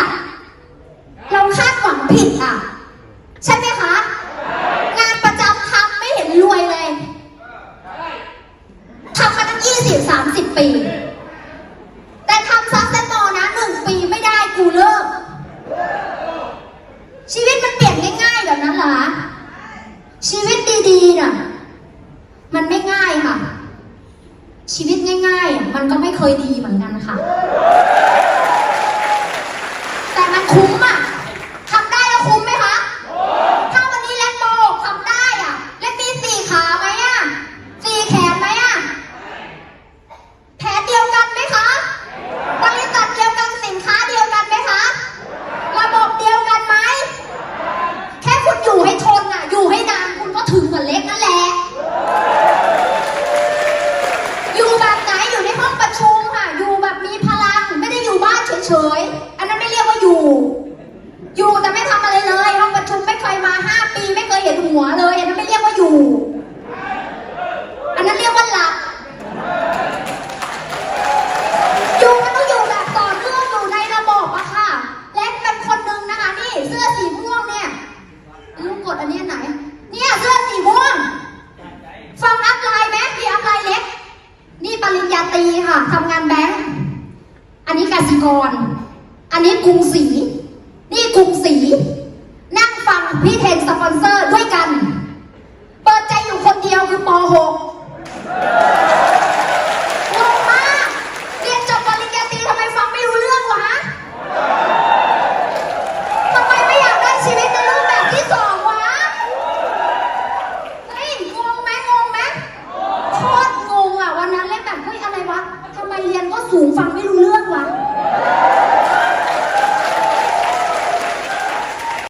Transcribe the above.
อะ เราคาดหวังผิดอะ ใช่ไหมคะ งานประจำทำไม่เห็นรวยเลยทำมาตั้งยี่สิบสามสิบปี แต่ทำซักเซนโมนะหนึ่งปีไม่ได้กูเลิก ชีวิตมันเปลี่ยนง่ายๆแบบนั้นเหรอชีวิตดีๆน่ะ มันไม่ง่ายค่ะ ชีวิตง่ายๆ มันก็ไม่เคยดีเหมือนกันค่ะ แต่มันคุ้มอะทำได้แล้วคุ้มไหมคะ ถ้าวันนี้แลมโบทำได้อะ และมีสี่ขาไหมอะ สี่แขนไหมอะ แผนเดียวกันไหมคะ บริษัทเดียวกันสินค้าเดียวกันไหมคะ ระบบเดียวกันไหม แค่คุณอยู่ให้ทนอะ อยู่ให้นานคุณก็ถึงเหมือนเล็กนั่นแหละ อยู่ แบบไหนอยู่ในห้องประชุมค่ะ อยู่แบบมีพลัง ไม่ได้อยู่บ้านเฉยๆ อันนั้นไม่เรียกว่าอยู่ อยู่แต่ไม่ทำอะไรเลย ห้องประชุมไม่เคยมาห้าปีไม่เคยเห็นหัวเลย อันนั้นไม่เรียกว่าอยู่ อันนั้นเรียกว่าหลับ อยู่มันต้องอยู่แบบต่อเนื่องอยู่ในระบบอะค่ะ และเป็นคนหนึ่งนะคะนี่เสื้อสีม่วงเนี่ยลูกกดอันนี้ไหนีค่ะทำงานแบงค์อันนี้กสิกร อันนี้กรุงศรีนี่กรุงศรีนั่งฟังพี่เทนสปอนเซอร์ด้วยกัน เปิดใจอยู่คนเดียวคือป .6 สูงฟังไม่รู้